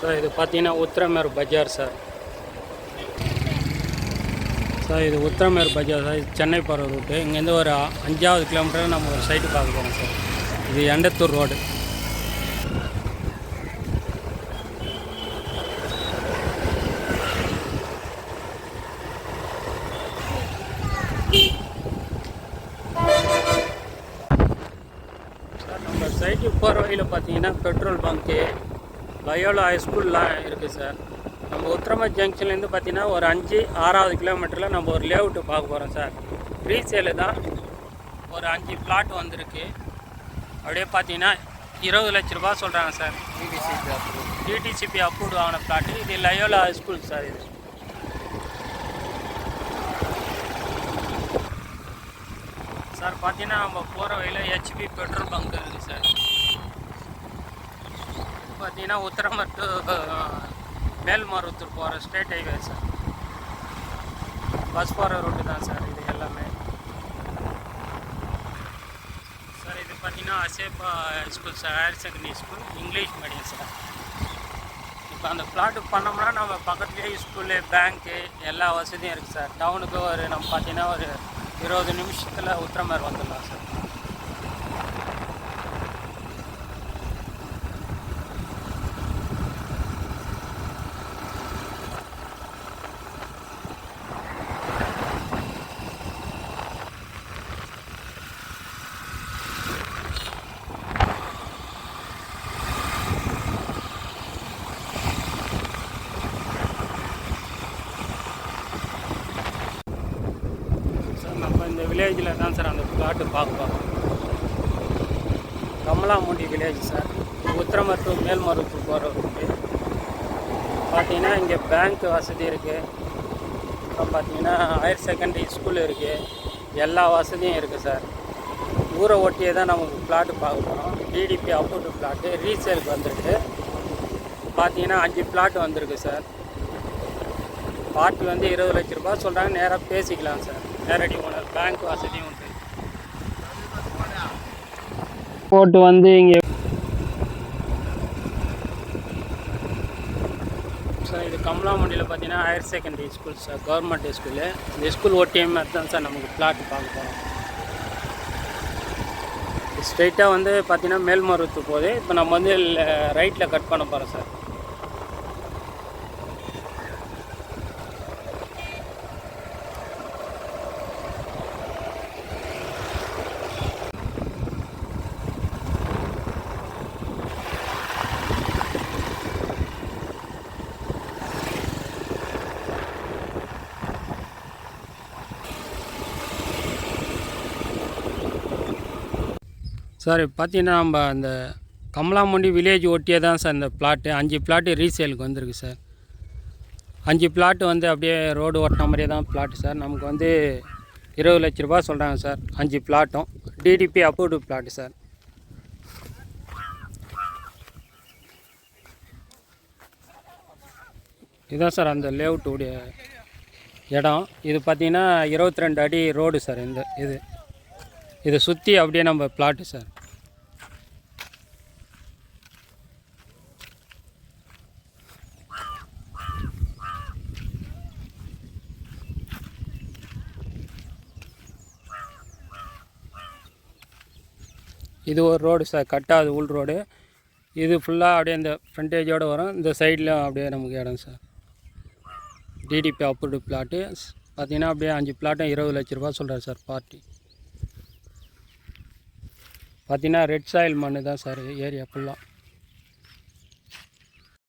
Sir இது பார்த்தீங்கன்னா உத்திரமேர் பஜார் sir. Sir இது உத்திரமேர் பஜார் சார். இது சென்னை போகிற ரூட்டு. இங்கேருந்து ஒரு அஞ்சாவது கிலோமீட்டர் நம்ம ஒரு சைட்டு பார்க்க போகிறோம் சார். இது எண்டத்தூர் ரோடு. சார் நம்ம சைட்டுக்கு போகிற வழியில் பார்த்தீங்கன்னா பெட்ரோல் பங்க்கு லயோலா ஹைஸ்கூல்லாம் இருக்குது சார். நம்ம உத்திரமா ஜங்ஷன்லேருந்து பார்த்தீங்கன்னா ஒரு அஞ்சு ஆறாவது கிலோமீட்டரில் நம்ம ஒரு லேஅவுட்டு பார்க்க போகிறோம் சார். ரீசேலு தான் ஒரு அஞ்சு பிளாட் வந்திருக்கு. அப்படியே பார்த்தீங்கன்னா இருபது லட்ச ரூபா சொல்கிறாங்க சார். டிடிசிபி அப்ரூவ் ஆன பிளாட்டு இது லயோலா ஹைஸ்கூல் சார் இது. சார் பார்த்தீங்கன்னா நம்ம போகிற வழியில் ஹெச்பி பெட்ரோல் பங்க் இருக்குது சார். பார்த்தீங்கன்னா உத்தரமர் டு மேல்மருவத்தூர் போகிற ஸ்டேட் ஹைவே சார் பஸ் போகிற ரூட்டு தான் சார் இது எல்லாமே. சார் இது பார்த்தீங்கன்னா அசேப்பா school sir higher secondary school English medium sir இப்போ அந்த ஃப்ளாட்டு பண்ணோம்னா நம்ம பக்கத்துலேயே ஸ்கூலு பேங்க்கு எல்லா வசதியும் இருக்குது சார் டவுனுக்கு ஒரு நம்ம பார்த்தீங்கன்னா ஒரு இருபது நிமிஷத்தில் உத்திரமேர் வந்துடலாம் சார் நம்ம இந்த வில்லேஜில் தான் சார் அந்த காட்டு பார்க்க போகிறோம் Kamalamundi village sir. Uthiramerur to போகிற பார்த்தீங்கன்னா இங்கே பேங்க் வசதி இருக்குது அப்புறம் பார்த்தீங்கன்னா ஹையர் செகண்டரி ஸ்கூல் இருக்குது எல்லா வசதியும் இருக்குது சார். ஊரை ஒட்டியே தான் நமக்கு பிளாட்டு பார்க்க போகிறோம் டிடிபி அப்ரூவ்டு பிளாட்டு ரீசேலுக்கு வந்திருக்கு. பார்த்தீங்கன்னா அஞ்சு பிளாட் வந்திருக்கு சார். பார்ட்டி வந்து இருபது லட்ச ரூபாய் சொல்கிறாங்க நேராக பேசிக்கலாம் சார். நேரடி ஓனர் பேங்க் வசதியும் உண்டு. போட்டு வந்து இங்கே சார் இது கமலாமண்டியில் பார்த்தீங்கன்னா higher secondary school sir government school இந்த ஸ்கூல் மாதிரி தான் சார் நமக்கு பிளாட் பார்க்க போகிறோம் ஸ்ட்ரைட்டாக வந்து பார்த்தீங்கன்னா மேல்மருவத்து போகுது. இப்போ நம்ம வந்து ரைட்டில் கட் பண்ண போகிறோம் சார். சார் இப்போ பார்த்தீங்கன்னா நம்ம அந்த கமலாமண்டி வில்லேஜ் ஒட்டியே தான் சார் இந்த பிளாட்டு அஞ்சு பிளாட்டு ரீசேலுக்கு வந்திருக்கு சார். அஞ்சு பிளாட்டு வந்து அப்படியே ரோடு ஓட்டின மாதிரியே தான் பிளாட்டு சார். நமக்கு வந்து இருபது லட்ச ரூபா சொல்கிறாங்க சார் அஞ்சு பிளாட்டும் டிடிபி அப்ரூவ்டு பிளாட்டு சார். இதுதான் சார் அந்த லேஅவுட்டுடைய இடம். இது பார்த்தீங்கன்னா இருபத்தி ரெண்டு அடி ரோடு சார் இந்த இது. இதை சுற்றி அப்படியே நம்ம பிளாட்டு சார் இது ஒரு ரோடு சார் கட்டாது உள் ரோடு இது ஃபுல்லாக அப்படியே இந்த ஃப்ரண்டேஜோடு வரும். இந்த சைடில் அப்படியே நமக்கு இடம் சார் டிடிபி அப்ரூவ்டு பிளாட்டு பார்த்தீங்கன்னா அப்படியே அஞ்சு பிளாட்டும் இருபது லட்ச ரூபா சொல்கிறார் சார் பார்ட்டி பார்த்தீங்கன்னா ரெட் சாயில் மண்ணு தான் சார் ஏரியா ஃபுல்லாக